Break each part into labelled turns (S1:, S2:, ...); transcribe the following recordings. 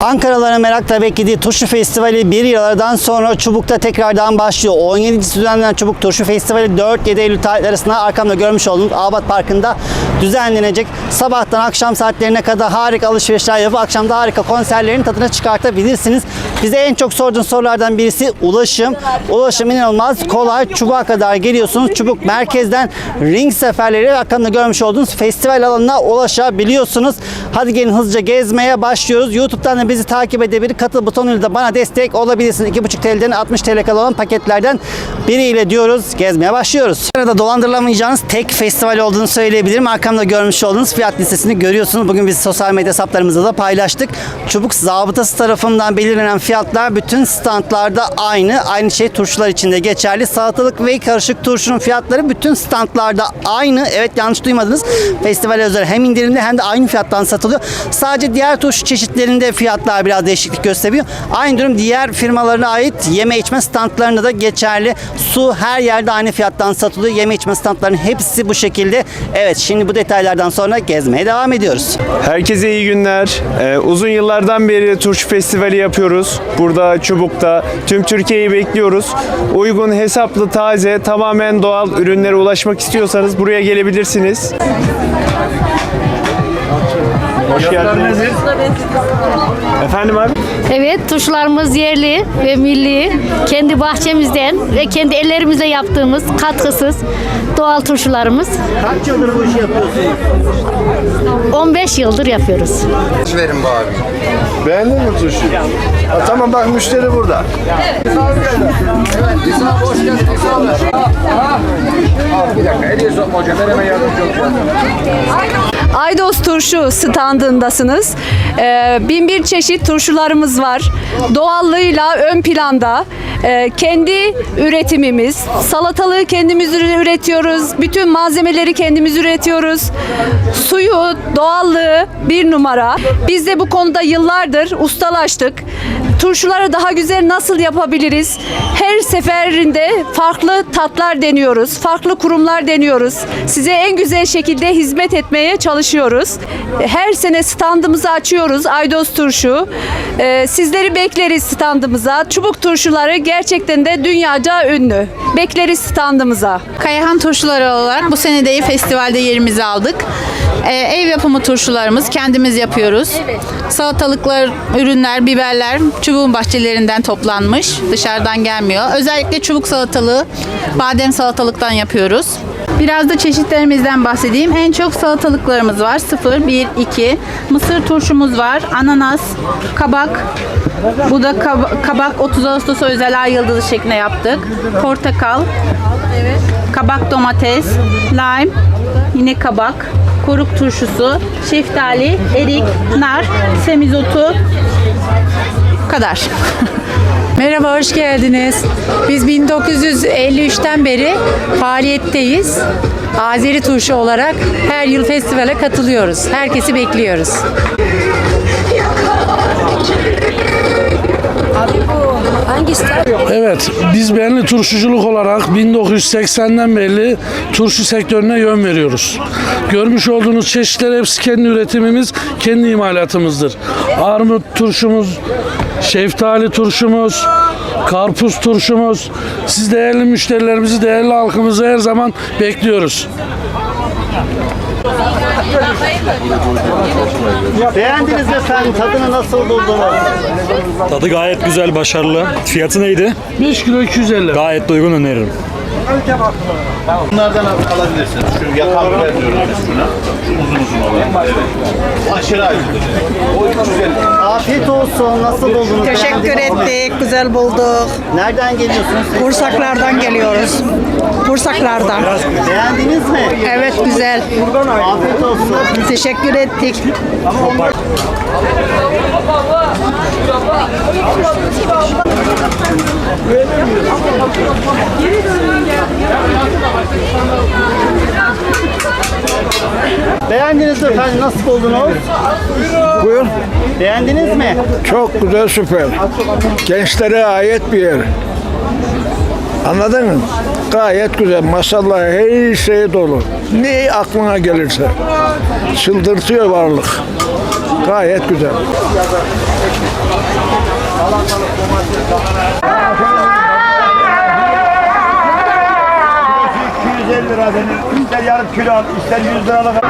S1: Ankaralıların merakla beklediği Turşu Festivali bir yıllardan sonra Çubuk'ta tekrardan başlıyor. 17. düzenlenen Çubuk Turşu Festivali 4-7 Eylül tarihleri arasında arkamda görmüş olduğunuz Abat Parkı'nda düzenlenecek. Sabahtan akşam saatlerine kadar harika alışverişler yapıp akşamda harika konserlerin tadına çıkartabilirsiniz. Bize en çok sorduğunuz sorulardan birisi ulaşım. Ulaşım inanılmaz kolay. Çubuk'a kadar geliyorsunuz. Çubuk merkezden ring seferleri arkamda görmüş olduğunuz festival alanına ulaşabiliyorsunuz. Hadi gelin hızlıca gezmeye başlıyoruz. YouTube'dan da bizi takip edebilir. Katıl butonuyla da bana destek olabilirsiniz. 2,5 TL'den 60 TL kadar olan paketlerden biriyle diyoruz. Gezmeye başlıyoruz. Arada dolandırılamayacağınız tek festival olduğunu söyleyebilirim. Arkamda görmüş olduğunuz fiyat listesini görüyorsunuz. Bugün biz sosyal medya hesaplarımızda da paylaştık. Çubuk zabıtası tarafından belirlenen fiyatlar bütün standlarda aynı. Aynı şey turşular için de geçerli. Salatalık ve karışık turşunun fiyatları bütün standlarda aynı. Evet yanlış duymadınız. Festivale özel hem indirimli hem de aynı fiyattan satılıyor. Sadece diğer turşu çeşitlerinde fiyatlar biraz değişiklik gösteriyor. Aynı durum diğer firmalarına ait yeme içme standlarında da geçerli. Su her yerde aynı fiyattan satılıyor. Yeme içme standlarının hepsi bu şekilde. Evet şimdi bu detaylardan sonra gezmeye devam ediyoruz.
S2: Herkese iyi günler. Ee, uzun yıllardan beri Turşu Festivali yapıyoruz. Burada Çubuk'ta tüm Türkiye'yi bekliyoruz. Uygun, hesaplı, taze, tamamen doğal ürünlere ulaşmak istiyorsanız buraya gelebilirsiniz. Hoş geldiniz. Efendim abi?
S3: Evet, tuşlarımız yerli ve milli. Kendi bahçemizden ve kendi ellerimizle yaptığımız katkısız doğal turşularımız.
S1: Kaç yıldır bu işi yapıyorsunuz?
S3: 15 yıldır yapıyoruz.
S4: verin bari.
S5: Beğendin mi turşuyu? Ha, tamam bak müşteri burada.
S4: İsa hoş geldin İsa abi. Al bir dakika. Hediye sokma hocam. Ben hemen yardımcı olacağım.
S6: Aydos Turşu standındasınız. Ee, bin bir çeşit turşularımız var. Doğallığıyla ön planda. Ee, kendi üretimimiz. Salatalığı kendimiz üretiyoruz. Bütün malzemeleri kendimiz üretiyoruz. Suyu, doğallığı bir numara. Biz de bu konuda yıllardır ustalaştık. Turşuları daha güzel nasıl yapabiliriz? Her seferinde farklı tatlar deniyoruz. Farklı kurumlar deniyoruz. Size en güzel şekilde hizmet etmeye çalışıyoruz. Her sene standımızı açıyoruz. Aydos Turşu. Ee, sizleri bekleriz standımıza. Çubuk turşuları gerçekten de dünyaca ünlü. Bekleriz standımıza.
S7: Kayahan turşuları olarak bu sene de festivalde yerimizi aldık. Ee, ev yapımı turşularımız kendimiz yapıyoruz. Salatalıklar, ürünler, biberler çubuğun bahçelerinden toplanmış. Dışarıdan gelmiyor. Özellikle çubuk salatalığı, badem salatalıktan yapıyoruz. Biraz da çeşitlerimizden bahsedeyim. En çok salatalıklarımız var. 0, 1, 2. Mısır turşumuz var. Ananas, kabak. Bu da kab- kabak 30 Ağustos'a özel ay yıldızı şeklinde yaptık. Portakal, kabak domates, lime, yine kabak, koruk turşusu, şeftali, erik, nar, semizotu kadar.
S8: Merhaba, hoş geldiniz. Biz 1953'ten beri faaliyetteyiz. Azeri Turşu olarak her yıl festivale katılıyoruz. Herkesi bekliyoruz.
S9: Evet, biz Benli turşuculuk olarak 1980'den beri turşu sektörüne yön veriyoruz. Görmüş olduğunuz çeşitler hepsi kendi üretimimiz, kendi imalatımızdır. Armut turşumuz, şeftali turşumuz, karpuz turşumuz. Siz değerli müşterilerimizi, değerli halkımızı her zaman bekliyoruz.
S1: Beğendiniz mi efendim? Tadını nasıl buldunuz?
S10: Tadı gayet güzel, başarılı. Fiyatı neydi?
S9: 5 kilo 250.
S10: Gayet de uygun öneririm.
S5: Bunlardan alabilirsiniz. Şu yakan biber diyoruz biz şuna. Şu uzun uzun olan. Evet. Aşırı acı. O 350.
S1: Afiyet olsun. Nasıl buldunuz?
S11: Teşekkür
S1: Beğendiniz mi?
S11: ettik, güzel bulduk.
S1: Nereden geliyorsunuz?
S11: Bursaklardan geliyoruz. Bursaklardan.
S1: Beğendiniz mi?
S11: Evet, güzel.
S1: Afiyet olsun.
S11: Teşekkür ettik.
S1: Beğendiniz mi efendim? Nasıl buldunuz?
S5: Buyur.
S1: Beğendiniz mi?
S5: Çok güzel süper. Gençlere ait bir yer. Anladın mı? Gayet güzel. Maşallah her şey dolu. Ne aklına gelirse. Çıldırtıyor varlık. Gayet güzel. Lira benim. İster yarım kilo al, ister 100 liralık al.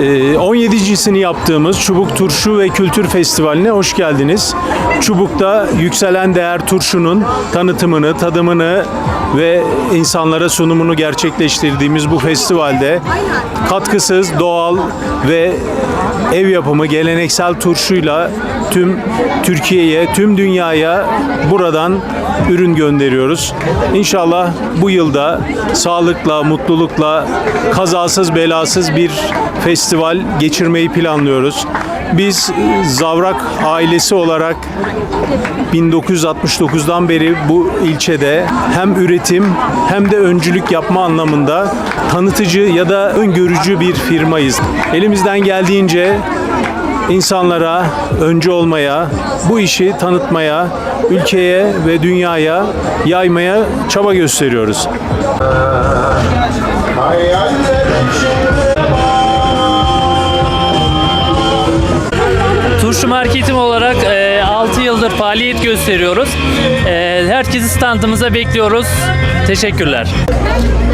S12: Ee, 17.sini yaptığımız Çubuk Turşu ve Kültür Festivali'ne hoş geldiniz. Çubuk'ta yükselen değer turşunun tanıtımını, tadımını ve insanlara sunumunu gerçekleştirdiğimiz bu festivalde katkısız, doğal ve ev yapımı geleneksel turşuyla tüm Türkiye'ye, tüm dünyaya buradan ürün gönderiyoruz. İnşallah bu yılda sağlıkla, mutlulukla, kazasız belasız bir festival geçirmeyi planlıyoruz. Biz Zavrak ailesi olarak 1969'dan beri bu ilçede hem üretim hem de öncülük yapma anlamında tanıtıcı ya da öngörücü bir firmayız. Elimizden geldiğince insanlara öncü olmaya, bu işi tanıtmaya, ülkeye ve dünyaya yaymaya çaba gösteriyoruz.
S13: Turşu marketim olarak 6 yıldır faaliyet gösteriyoruz. E, herkesi standımıza bekliyoruz. Teşekkürler.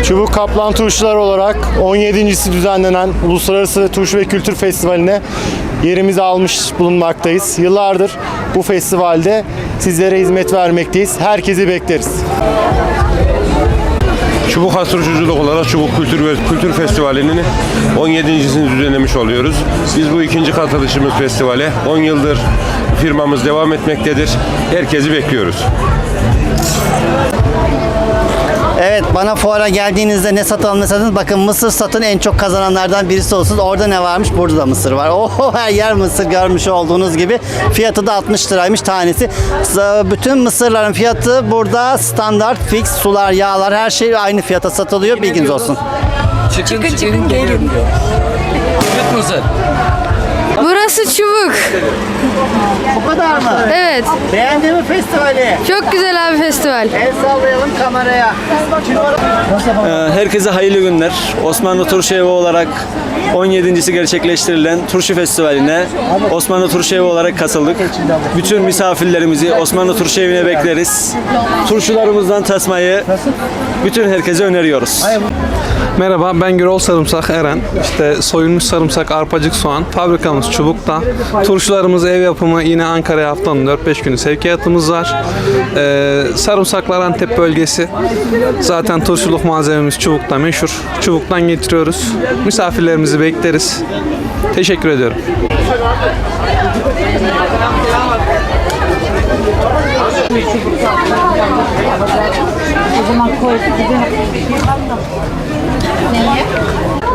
S14: Çubuk Kaplan Turşular olarak 17.si düzenlenen Uluslararası Turşu ve Kültür Festivali'ne yerimizi almış bulunmaktayız. Yıllardır bu festivalde sizlere hizmet vermekteyiz. Herkesi bekleriz.
S15: Çubuk Hasturcuculuk olarak Çubuk Kültür ve Kültür Festivali'nin 17.sini düzenlemiş oluyoruz. Biz bu ikinci katılışımız festivale. 10 yıldır firmamız devam etmektedir. Herkesi bekliyoruz.
S1: Evet bana fuara geldiğinizde ne satalım ne satın bakın mısır satın en çok kazananlardan birisi olsun. Orada ne varmış? Burada da mısır var. Oho her yer mısır görmüş olduğunuz gibi. Fiyatı da 60 liraymış tanesi. Bütün mısırların fiyatı burada standart fix sular yağlar her şey aynı fiyata satılıyor. Bilginiz olsun.
S16: Çıkın çıkın gelin.
S3: Burası Çubuk.
S1: Bu kadar mı?
S3: Evet.
S1: Beğendin mi festivali?
S3: Çok güzel abi festival.
S1: El sallayalım kameraya.
S13: Herkese hayırlı günler. Osmanlı Turşu Evi olarak 17.si gerçekleştirilen Turşu Festivali'ne Osmanlı Turşu Evi olarak katıldık. Bütün misafirlerimizi Osmanlı Turşu Evi'ne bekleriz. Turşularımızdan tasmayı bütün herkese öneriyoruz.
S12: Merhaba ben Gürol Sarımsak Eren. İşte soyulmuş sarımsak, arpacık soğan. Fabrikamız Çubuk'ta. Turşularımız ev yapımı yine Ankara'ya haftanın 4-5 günü sevkiyatımız var. Ee, sarımsaklar Antep bölgesi. Zaten turşuluk malzememiz Çubuk'ta meşhur. Çubuk'tan getiriyoruz. Misafirlerimizi bekleriz. Teşekkür ediyorum.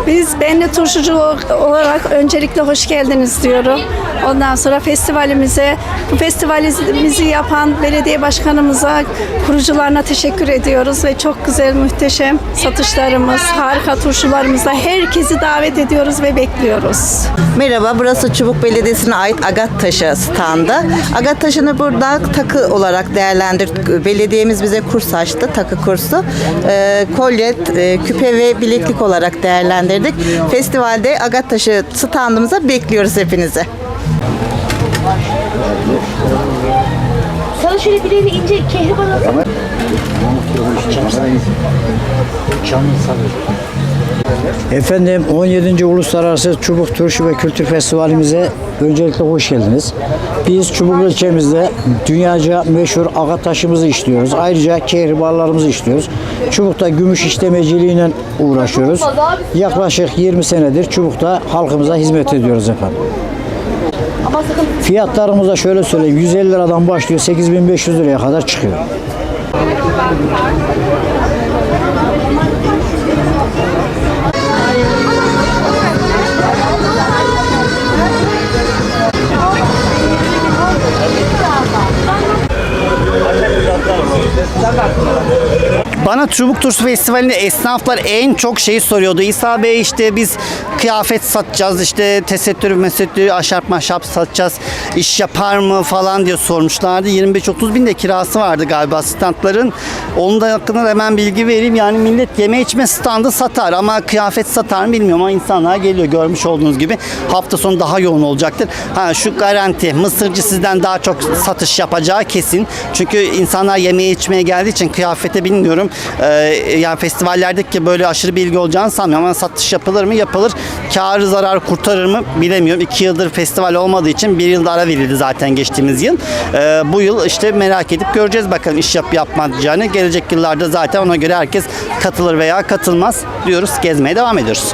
S16: Biz ben de turşucu olarak öncelikle hoş geldiniz diyorum. Ondan sonra festivalimize, bu festivalimizi yapan belediye başkanımıza, kurucularına teşekkür ediyoruz ve çok güzel, muhteşem satışlarımız, harika turşularımızla herkesi davet ediyoruz ve bekliyoruz.
S2: Merhaba, burası Çubuk Belediyesi'ne ait Agat Taşı standı. Agat Taşı'nı burada takı olarak değerlendirdik. Belediyemiz bize kurs açtı, takı kursu. Ee, kolye, e, küpe ve bileklik olarak değerlendirdik. Festivalde Agat Taşı standımıza bekliyoruz hepinizi.
S3: Sana şöyle bileğini ince kehribar alalım.
S14: Efendim 17. Uluslararası Çubuk Turşu ve Kültür Festivalimize öncelikle hoş geldiniz. Biz Çubuk ilçemizde dünyaca meşhur agat taşımızı işliyoruz. Ayrıca kehribarlarımızı işliyoruz. Çubuk'ta gümüş işlemeciliğiyle uğraşıyoruz. Yaklaşık 20 senedir Çubuk'ta halkımıza hizmet ediyoruz efendim. Fiyatlarımız da şöyle söyleyeyim 150 liradan başlıyor 8500 liraya kadar çıkıyor.
S1: Thank you. Bana Çubuk Turşu Festivali'nde esnaflar en çok şeyi soruyordu. İsa Bey işte biz kıyafet satacağız işte tesettür mesettür ahşap maşap satacağız iş yapar mı falan diye sormuşlardı. 25-30 bin de kirası vardı galiba standların. Onun da hakkında da hemen bilgi vereyim. Yani millet yeme içme standı satar ama kıyafet satar mı bilmiyorum ama insanlar geliyor görmüş olduğunuz gibi. Hafta sonu daha yoğun olacaktır. Ha şu garanti Mısırcı sizden daha çok satış yapacağı kesin. Çünkü insanlar yemeğe içmeye geldiği için kıyafete bilmiyorum. Ee, yani festivallerdeki böyle aşırı bilgi olacağını sanmıyorum ama satış yapılır mı? Yapılır. Karı zarar kurtarır mı? Bilemiyorum. İki yıldır festival olmadığı için bir yılda ara verildi zaten geçtiğimiz yıl. Ee, bu yıl işte merak edip göreceğiz bakalım iş yap yapmayacağını. Gelecek yıllarda zaten ona göre herkes katılır veya katılmaz diyoruz. Gezmeye devam ediyoruz.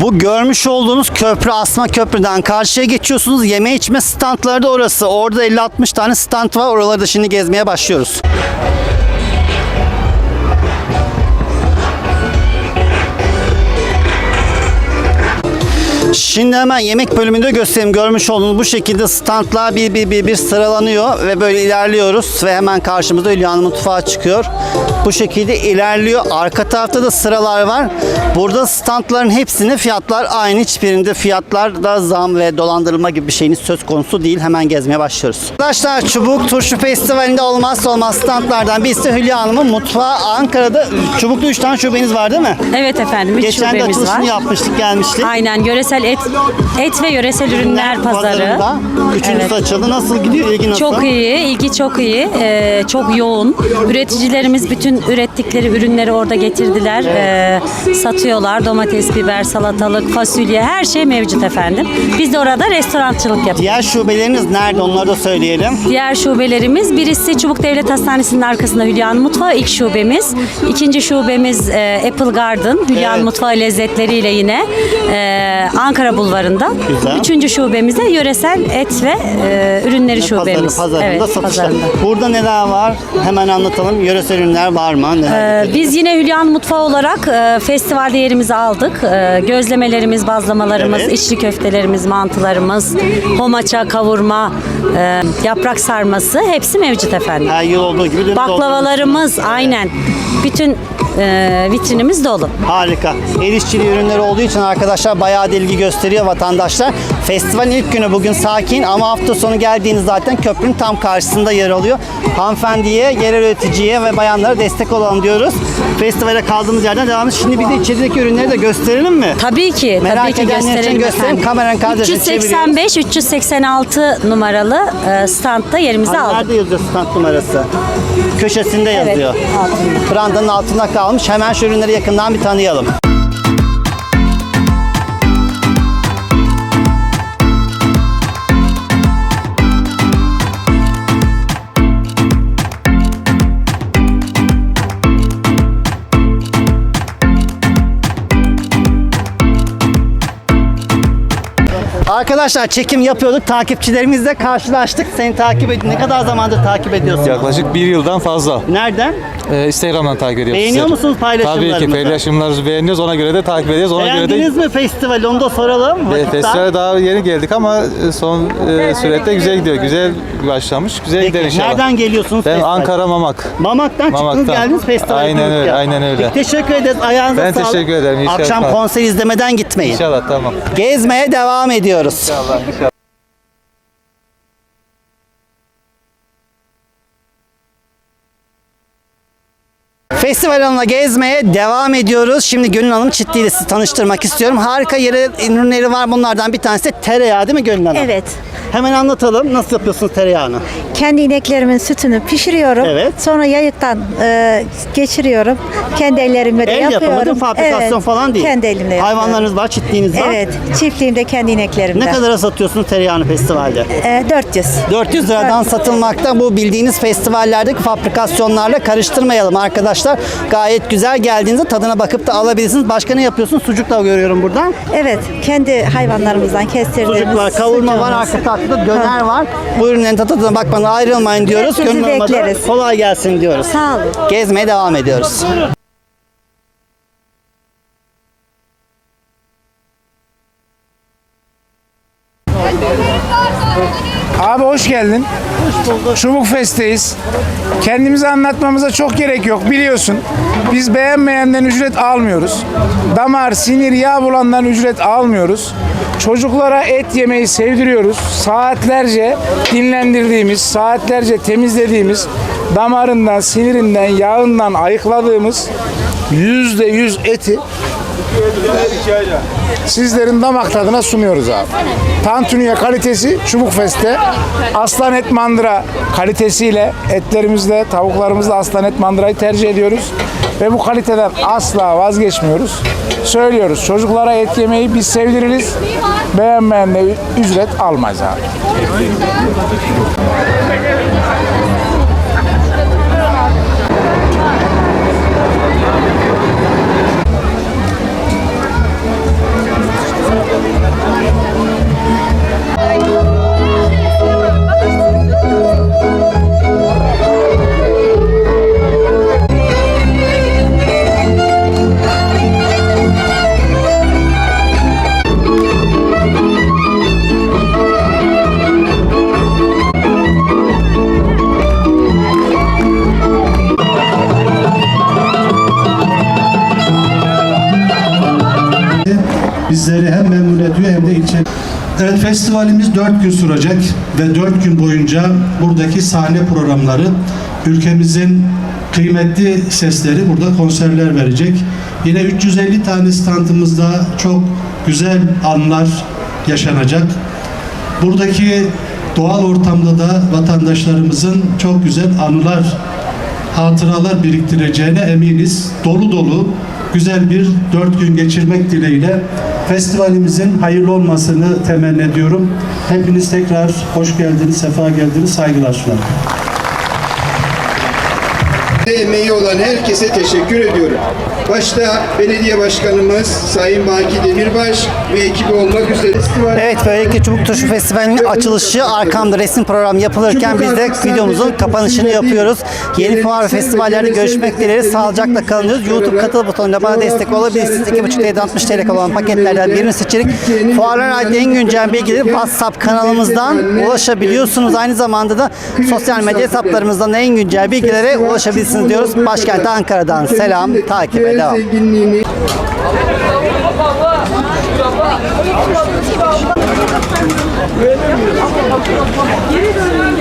S1: Bu görmüş olduğunuz köprü Asma Köprü'den karşıya geçiyorsunuz. Yeme içme standları da orası. Orada 50-60 tane stand var. Oraları da şimdi gezmeye başlıyoruz. Şimdi hemen yemek bölümünde göstereyim. Görmüş olduğunuz bu şekilde standlar bir bir bir, bir sıralanıyor ve böyle ilerliyoruz ve hemen karşımıza Hülya'nın mutfağı çıkıyor. Bu şekilde ilerliyor. Arka tarafta da sıralar var. Burada standların hepsinde fiyatlar aynı. Hiçbirinde fiyatlar da zam ve dolandırılma gibi bir şeyiniz söz konusu değil. Hemen gezmeye başlıyoruz. Arkadaşlar Çubuk Turşu Festivali'nde olmazsa olmaz standlardan birisi de Hülya Hanım'ın mutfağı. Ankara'da Çubuk'ta 3 tane şubeniz var değil mi?
S17: Evet efendim. Üç
S1: Geçen de
S17: şubemiz
S1: açılışını
S17: var.
S1: yapmıştık, gelmiştik.
S17: Aynen yöresel et et ve yöresel ürünler pazarı.
S1: Üçüncüsü
S17: Evet.
S1: açıldı. Nasıl gidiyor? İlgi nasıl?
S17: Çok iyi, ilgi çok iyi, Ee, çok yoğun. Üreticilerimiz bütün ürettikleri ürünleri orada getirdiler, Ee, satıyorlar. Domates, biber, salatalık, fasulye, her şey mevcut efendim. Biz de orada restorançılık yapıyoruz.
S1: Diğer şubeleriniz nerede? Onları da söyleyelim.
S17: Diğer şubelerimiz birisi Çubuk Devlet Hastanesi'nin arkasında Hülya'nın Mutfağı ilk şubemiz. İkinci şubemiz e, Apple Garden Hülya'nın
S1: Evet.
S17: Mutfağı lezzetleriyle yine e, Ankara Bulvarı'nda.
S1: Güzel.
S17: Üçüncü şubemiz de yöresel et ve e, ürünleri şubemiz.
S1: Pazarı, pazarında
S17: evet,
S1: satışlar.
S17: pazarında.
S1: Burada neler var? Hemen anlatalım. Yöresel ürünler var mı? Neler
S17: Ee, biz yine Hülya'nın Mutfağı olarak e, festivalde yerimizi aldık. E, gözlemelerimiz, bazlamalarımız,
S1: Evet.
S17: içli köftelerimiz, mantılarımız, homaça, kavurma, e, yaprak sarması hepsi mevcut efendim.
S1: Her yıl olduğu gibi dün
S17: Baklavalarımız aynen. Bütün e, vitrinimiz dolu.
S1: Harika. El işçiliği ürünleri olduğu için arkadaşlar bayağı da ilgi gösteriyor vatandaşlar. Festivalin ilk günü bugün sakin ama hafta sonu geldiğiniz zaten köprünün tam karşısında yer alıyor. Hanımefendiye, yerel üreticiye ve bayanlara destek olalım diyoruz. Festivale kaldığımız yerden devam ediyoruz. Şimdi bir de içerideki ürünleri de gösterelim mi?
S17: Tabii ki,
S1: Merak
S17: tabii ki
S1: edenler için
S17: gösterelim
S1: gösterelim. Kameranın kardeşini
S17: 385 386 numaralı e, standta yerimizi
S1: Hani
S17: aldık.
S1: nerede yazıyor stand numarası? Köşesinde
S17: Evet,
S1: yazıyor. Brandanın altında kalmış. Hemen şu ürünleri yakından bir tanıyalım. Arkadaşlar çekim yapıyorduk. Takipçilerimizle karşılaştık. Seni takip ediyor. Ne kadar zamandır takip ediyorsun?
S18: Yaklaşık bir yıldan fazla.
S1: Nereden?
S18: Ee, Instagram'dan takip ediyoruz.
S1: Beğeniyor
S18: sizleri.
S1: musunuz paylaşımlarımızı?
S18: Tabii ki paylaşımlarınızı beğeniyoruz. Ona göre de takip ediyoruz. Ona göre de
S1: Beğendiniz mi festivali? Onu da soralım.
S18: e,
S1: Vakit
S18: festivale daha yeni geldik ama e, son e, süreçte güzel gidiyor. Güzel başlamış. Güzel gider
S1: Peki,
S18: inşallah.
S1: nereden geliyorsunuz
S18: Ben
S1: festivale?
S18: Ankara Mamak.
S1: Mamak'tan çıktınız
S18: Mamak'tan.
S1: geldiniz festivale.
S18: Aynen öyle,
S1: ya.
S18: aynen öyle.
S1: Peki, teşekkür ederiz. Ayağınıza
S18: Ben
S1: sağlık.
S18: teşekkür ederim. İnşallah.
S1: Akşam konser izlemeden gitmeyin.
S18: İnşallah tamam.
S1: Gezmeye devam ediyoruz.
S18: İnşallah. inşallah.
S1: Festival alanına gezmeye devam ediyoruz. Şimdi Gönül Hanım Çitli ile sizi tanıştırmak istiyorum. Harika yere ürünleri var. Bunlardan bir tanesi de tereyağı değil mi Gönül Hanım?
S19: Evet.
S1: Hemen anlatalım. Nasıl yapıyorsunuz tereyağını?
S19: Kendi ineklerimin sütünü pişiriyorum.
S1: Evet.
S19: Sonra yayıktan e, geçiriyorum. Kendi ellerimle de
S1: El
S19: yapıyorum.
S1: yapımı değil mi? Fabrikasyon
S19: Evet,
S1: falan değil.
S19: Kendi elimle yapıyorum.
S1: Hayvanlarınız var, çiftliğiniz var.
S19: Evet. Çiftliğimde kendi ineklerimden.
S1: Ne kadara satıyorsunuz tereyağını festivalde?
S19: E, 400.
S1: 400 liradan satılmakta. Bu bildiğiniz festivallerdeki fabrikasyonlarla karıştırmayalım arkadaşlar. Gayet güzel geldiğinizde tadına bakıp da alabilirsiniz. Başka ne yapıyorsunuz? Sucuk da görüyorum buradan.
S19: Evet. Kendi hayvanlarımızdan kestirdiğimiz
S1: Sucuk var, kavurma var,
S19: sucuğumuz.
S1: arka tarafta döner var. Bu ürünlerin tadına bakmadan ayrılmayın diyoruz. Gönül da
S19: bekleriz.
S1: kolay gelsin diyoruz.
S19: Sağ olun.
S1: Gezmeye devam ediyoruz.
S9: Abi hoş geldin. Çubuk Fest'teyiz. Kendimizi anlatmamıza çok gerek yok biliyorsun. Biz beğenmeyenden ücret almıyoruz. Damar, sinir, yağ bulandan ücret almıyoruz. Çocuklara et yemeyi sevdiriyoruz. Saatlerce dinlendirdiğimiz, saatlerce temizlediğimiz, damarından, sinirinden, yağından ayıkladığımız yüzde yüz eti sizlerin damak tadına sunuyoruz abi. Tantuniye kalitesi Çubuk Fest'te aslan et mandıra kalitesiyle etlerimizde, tavuklarımızda aslan et mandırayı tercih ediyoruz. Ve bu kaliteden asla vazgeçmiyoruz. Söylüyoruz çocuklara et yemeyi biz sevdiririz. Beğenmeyen ücret almayız abi.
S20: Bizleri hem memnun ediyor hem de ilçe. Evet festivalimiz 4 gün sürecek ve 4 gün boyunca buradaki sahne programları ülkemizin kıymetli sesleri burada konserler verecek. Yine 350 tane standımızda çok güzel anlar yaşanacak. Buradaki doğal ortamda da vatandaşlarımızın çok güzel anılar, hatıralar biriktireceğine eminiz. Dolu dolu güzel bir dört gün geçirmek dileğiyle festivalimizin hayırlı olmasını temenni ediyorum. Hepiniz tekrar hoş geldiniz, sefa geldiniz, saygılar sunarım.
S21: Emeği olan herkese teşekkür ediyorum. Başta belediye başkanımız Sayın Baki Demirbaş ve ekibi olmak üzere.
S1: Evet böylelikle Çubuk Turşu Festivali'nin açılışı arkamda resim programı yapılırken biz de videomuzun kapanışını yapıyoruz. Yeni fuar ve festivallerde görüşmek dileğiyle sağlıcakla kalınıyoruz. YouTube katıl butonuyla bana destek olabilirsiniz. 2,5 TL'den 60 TL olan paketlerden birini seçerek fuarlara ait en güncel bilgileri WhatsApp kanalımızdan ulaşabiliyorsunuz. Aynı zamanda da sosyal medya hesaplarımızdan en güncel bilgilere ulaşabilirsiniz nasılsınız diyoruz. Başkent Ankara'dan selam, takibe devam.
S21: Geri dönün